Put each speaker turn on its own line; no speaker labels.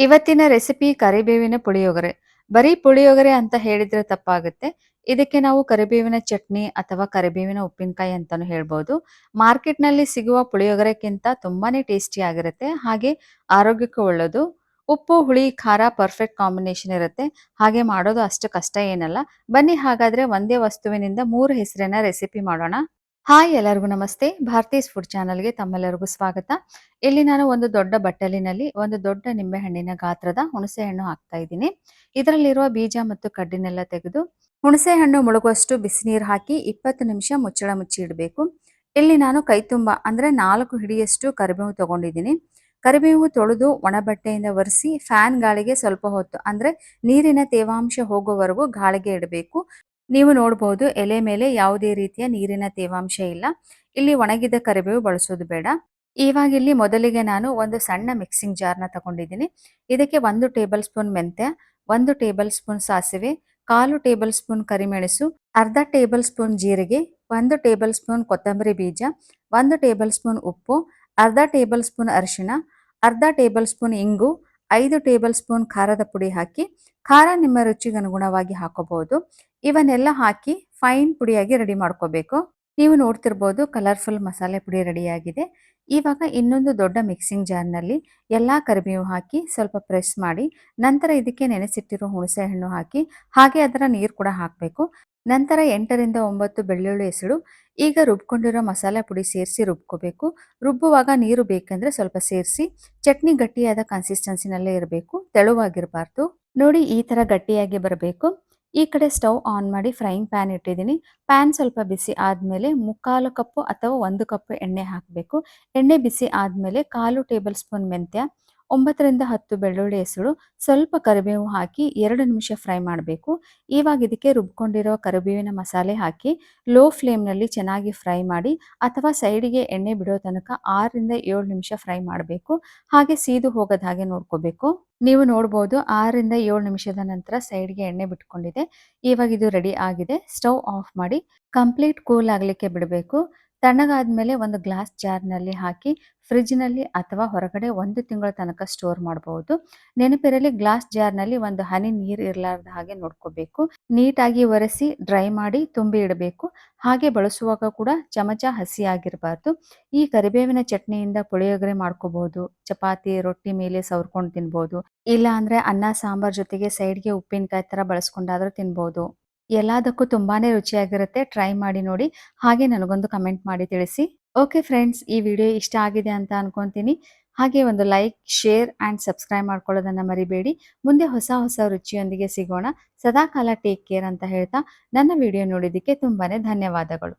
ಇವತ್ತಿನ ರೆಸಿಪಿ ಕರಿಬೇವಿನ ಪುಳಿಯೋಗರೆ. ಬರೀ ಪುಳಿಯೋಗರೆ ಅಂತ ಹೇಳಿದ್ರೆ ತಪ್ಪಾಗುತ್ತೆ. ಇದಕ್ಕೆ ನಾವು ಕರಿಬೇವಿನ ಚಟ್ನಿ ಅಥವಾ ಕರಿಬೇವಿನ ಉಪ್ಪಿನಕಾಯಿ ಅಂತಾನೂ ಹೇಳ್ಬೋದು. ಮಾರ್ಕೆಟ್‌ನಲ್ಲಿ ಸಿಗುವ ಪುಳಿಯೋಗರೆಕ್ಕಿಂತ ತುಂಬಾನೇ ಟೇಸ್ಟಿ ಆಗಿರುತ್ತೆ. ಹಾಗೆ ಆರೋಗ್ಯಕ್ಕೂ ಒಳ್ಳೆಯದು. ಉಪ್ಪು, ಹುಳಿ, ಖಾರ ಪರ್ಫೆಕ್ಟ್ ಕಾಂಬಿನೇಷನ್ ಇರುತ್ತೆ. ಹಾಗೆ ಮಾಡೋದು ಅಷ್ಟು ಕಷ್ಟ ಏನಲ್ಲ. ಬನ್ನಿ ಹಾಗಾದ್ರೆ ಒಂದೇ ವಸ್ತುವಿನಿಂದ ಮೂರು ಹೆಸರಿನ ರೆಸಿಪಿ ಮಾಡೋಣ. ಹಾಯ್ ಎಲ್ಲರಿಗೂ ನಮಸ್ತೆ. ಭಾರತೀಸ್ ಫುಡ್ ಚಾನಲ್‌ಗೆ ತಮ್ಮೆಲ್ಲರಿಗೂ ಸ್ವಾಗತ. ಇಲ್ಲಿ ನಾನು ಒಂದು ದೊಡ್ಡ ಬಟ್ಟಲಿನಲ್ಲಿ ಒಂದು ದೊಡ್ಡ ನಿಂಬೆಹಣ್ಣಿನ ಗಾತ್ರದ ಹುಣಸೆ ಹಣ್ಣು ಹಾಕ್ತಾ ಇದ್ದೀನಿ. ಇದರಲ್ಲಿರುವ ಬೀಜ ಮತ್ತು ಕಡ್ಡಿನೆಲ್ಲ ತೆಗೆದು ಹುಣಸೆ ಹಣ್ಣು ಮುಳುಗುವಷ್ಟು ಬಿಸಿನೀರು ಹಾಕಿ 20 ನಿಮಿಷ ಮುಚ್ಚಳ ಮುಚ್ಚಿ ಇಡಬೇಕು. ಇಲ್ಲಿ ನಾನು ಕೈ ತುಂಬ ಅಂದ್ರೆ ನಾಲ್ಕು ಹಿಡಿಯಷ್ಟು ಕರಿಬೇವು ತಗೊಂಡಿದ್ದೀನಿ. ಕರಿಬೇವು ತೊಳೆದು ಒಣ ಬಟ್ಟೆಯಿಂದ ಒರೆಸಿ ಫ್ಯಾನ್ ಗಾಳಿಗೆ ಸ್ವಲ್ಪ ಹೊತ್ತು ಅಂದ್ರೆ ನೀರಿನ ತೇವಾಂಶ ಹೋಗುವವರೆಗೂ ಗಾಳಿಗೆ ಇಡಬೇಕು. ನೀವು ನೋಡಬಹುದು ಎಲೆ ಮೇಲೆ ಯಾವುದೇ ರೀತಿಯ ನೀರಿನ ತೇವಾಂಶ ಇಲ್ಲ. ಇಲ್ಲಿ ಒಣಗಿದ ಕರಿಬೇವು ಬಳಸೋದು ಬೇಡ. ಇವಾಗ ಇಲ್ಲಿ ಮೊದಲಿಗೆ ನಾನು ಒಂದು ಸಣ್ಣ ಮಿಕ್ಸಿಂಗ್ ಜಾರ್‌ನ ತಗೊಂಡಿದ್ದೀನಿ. ಇದಕ್ಕೆ ಒಂದು ಟೇಬಲ್ ಸ್ಪೂನ್ ಮೆಂತ್ಯ, ಒಂದು ಟೇಬಲ್ ಸ್ಪೂನ್ ಸಾಸಿವೆ, ಕಾಲು ಟೇಬಲ್ ಸ್ಪೂನ್ ಕರಿಮೆಣಸು, ಅರ್ಧ ಟೇಬಲ್ ಸ್ಪೂನ್ ಜೀರಿಗೆ, ಒಂದು ಟೇಬಲ್ ಸ್ಪೂನ್ ಕೊತ್ತಂಬರಿ ಬೀಜ, ಒಂದು ಟೇಬಲ್ ಸ್ಪೂನ್ ಉಪ್ಪು, ಅರ್ಧ ಟೇಬಲ್ ಸ್ಪೂನ್ ಅರಿಶಿಣ, ಅರ್ಧ ಟೇಬಲ್ ಸ್ಪೂನ್ ಇಂಗು, 5 ಟೇಬಲ್ ಸ್ಪೂನ್ ಖಾರದ ಪುಡಿ ಹಾಕಿ, ಖಾರ ನಿಮ್ಮ ರುಚಿಗನುಗುಣವಾಗಿ ಹಾಕೋಬಹುದು. ಇವನ್ನೆಲ್ಲ ಹಾಕಿ ಫೈನ್ ಪುಡಿಯಾಗಿ ರೆಡಿ ಮಾಡ್ಕೋಬೇಕು. ನೀವು ನೋಡ್ತಿರ್ಬೋದು ಕಲರ್‌ಫುಲ್ ಮಸಾಲೆ ಪುಡಿ ರೆಡಿಯಾಗಿದೆ. ಇವಾಗ ಇನ್ನೊಂದು ದೊಡ್ಡ ಮಿಕ್ಸಿಂಗ್ ಜಾರ್‌ನಲ್ಲಿ ಎಲ್ಲಾ ಕರಿಬೇವು ಹಾಕಿ ಸ್ವಲ್ಪ ಪ್ರೆಸ್ ಮಾಡಿ, ನಂತರ ಇದಕ್ಕೆ ನೆನೆಸಿಟ್ಟಿರೋ ಹುಣಸೆ ಹಣ್ಣು ಹಾಕಿ, ಹಾಗೆ ಅದರ ನೀರು ಕೂಡ ಹಾಕಬೇಕು. ನಂತರ 8 ರಿಂದ 9 ಬೆಳ್ಳುಳ್ಳಿ ಎಸಳು, ಈಗ ರುಬ್ಕೊಂಡಿರೋ ಮಸಾಲೆ ಪುಡಿ ಸೇರಿಸಿ ರುಬ್ಕೋಬೇಕು. ರುಬ್ಬುವಾಗ ನೀರು ಬೇಕಂದ್ರೆ ಸ್ವಲ್ಪ ಸೇರಿಸಿ. ಚಟ್ನಿ ಗಟ್ಟಿಯಾದ ಕನ್ಸಿಸ್ಟೆನ್ಸಿನಲ್ಲೇ ಇರಬೇಕು, ತೆಳುವಾಗಿರಬಾರ್ದು. ನೋಡಿ ಈ ತರ ಗಟ್ಟಿಯಾಗಿ ಬರಬೇಕು. ಈ ಕಡೆ ಸ್ಟವ್ ಆನ್ ಮಾಡಿ ಫ್ರೈಯಿಂಗ್ ಪ್ಯಾನ್ ಇಟ್ಟಿದ್ದೀನಿ. ಪ್ಯಾನ್ ಸ್ವಲ್ಪ ಬಿಸಿ ಆದಮೇಲೆ ಮುಕ್ಕಾಲು ಕಪ್ಪು ಅಥವಾ ಒಂದು ಕಪ್ ಎಣ್ಣೆ ಹಾಕಬೇಕು. ಎಣ್ಣೆ ಬಿಸಿ ಆದಮೇಲೆ ಕಾಲು ಟೇಬಲ್ ಸ್ಪೂನ್ ಮೆಂತ್ಯ, 9 ಹತ್ತು 10 ಬೆಳ್ಳುಳ್ಳಿ ಹೆಸರು, ಸ್ವಲ್ಪ ಕರಿಬೇವು ಹಾಕಿ ಎರಡು ನಿಮಿಷ ಫ್ರೈ ಮಾಡಬೇಕು. ಇವಾಗ ಇದಕ್ಕೆ ರುಬ್ಕೊಂಡಿರೋ ಕರಿಬೇವಿನ ಮಸಾಲೆ ಹಾಕಿ ಲೋ ಫ್ಲೇಮ್‌ನಲ್ಲಿ ಚೆನ್ನಾಗಿ ಫ್ರೈ ಮಾಡಿ ಅಥವಾ ಸೈಡಿಗೆ ಎಣ್ಣೆ ಬಿಡೋ ತನಕ 6 ರಿಂದ 7 ನಿಮಿಷ ಫ್ರೈ ಮಾಡಬೇಕು. ಹಾಗೆ ಸೀದು ಹೋಗದ ಹಾಗೆ ನೋಡ್ಕೋಬೇಕು. ನೀವು ನೋಡಬಹುದು 6 ರಿಂದ 7 ನಿಮಿಷದ ನಂತರ ಸೈಡ್‌ಗೆ ಎಣ್ಣೆ ಬಿಟ್ಕೊಂಡಿದೆ. ಇವಾಗ ಇದು ರೆಡಿ ಆಗಿದೆ. ಸ್ಟವ್ ಆಫ್ ಮಾಡಿ ಕಂಪ್ಲೀಟ್ ಕೂಲ್ ಆಗಲಿಕ್ಕೆ ಬಿಡಬೇಕು. ತಣ್ಣಗಾದ್ಮೇಲೆ ಒಂದು ಗ್ಲಾಸ್ ಜಾರ್‌ನಲ್ಲಿ ಹಾಕಿ ಫ್ರಿಡ್ಜ್‌ನಲ್ಲಿ ಅಥವಾ ಹೊರಗಡೆ ಒಂದು ತಿಂಗಳ ತನಕ ಸ್ಟೋರ್ ಮಾಡಬಹುದು. ನೆನಪಿರಲಿ ಗ್ಲಾಸ್ ಜಾರ್‌ನಲ್ಲಿ ಒಂದು ಹನಿ ನೀರು ಇರಲಾರದ ಹಾಗೆ ನೋಡ್ಕೋಬೇಕು. ನೀಟಾಗಿ ಒರೆಸಿ ಡ್ರೈ ಮಾಡಿ ತುಂಬಿ ಇಡಬೇಕು. ಹಾಗೆ ಬಳಸುವಾಗ ಕೂಡ ಚಮಚ ಹಸಿಯಾಗಿರಬಾರ್ದು. ಈ ಕರಿಬೇವಿನ ಚಟ್ನಿಯಿಂದ ಪುಳಿಯೋಗರೆ ಮಾಡ್ಕೋಬಹುದು. ಚಪಾತಿ, ರೊಟ್ಟಿ ಮೇಲೆ ಸವರ್ಕೊಂಡು ತಿನ್ಬಹುದು ಇಲ್ಲ ಅಂದ್ರೆ ಅನ್ನ ಸಾಂಬಾರ್ ಜೊತೆಗೆ ಸೈಡ್‌ಗೆ ಉಪ್ಪಿನಕಾಯಿ ತರ ಬಳಸ್ಕೊಂಡಾದ್ರೂ ತಿನ್ಬೋದು. ಎಲ್ಲದಕ್ಕೂ ತುಂಬಾನೇ ರುಚಿಯಾಗಿರುತ್ತೆ. ಟ್ರೈ ಮಾಡಿ ನೋಡಿ. ಹಾಗೆ ನನಗೊಂದು ಕಮೆಂಟ್ ಮಾಡಿ ತಿಳಿಸಿ. ಓಕೆ ಫ್ರೆಂಡ್ಸ್ ಈ ವಿಡಿಯೋ ಇಷ್ಟ ಆಗಿದೆ ಅಂತ ಅನ್ಕೊಂತೀನಿ. ಹಾಗೆ ಒಂದು ಲೈಕ್, ಶೇರ್ ಆ್ಯಂಡ್ ಸಬ್ಸ್ಕ್ರೈಬ್ ಮಾಡ್ಕೊಳ್ಳೋದನ್ನ ಮರಿಬೇಡಿ. ಮುಂದೆ ಹೊಸ ಹೊಸ ರುಚಿಯೊಂದಿಗೆ ಸಿಗೋಣ. ಸದಾಕಾಲ ಟೇಕ್ ಕೇರ್ ಅಂತ ಹೇಳ್ತಾ ನನ್ನ ವಿಡಿಯೋ ನೋಡಿದ್ದಕ್ಕೆ ತುಂಬಾನೇ ಧನ್ಯವಾದಗಳು.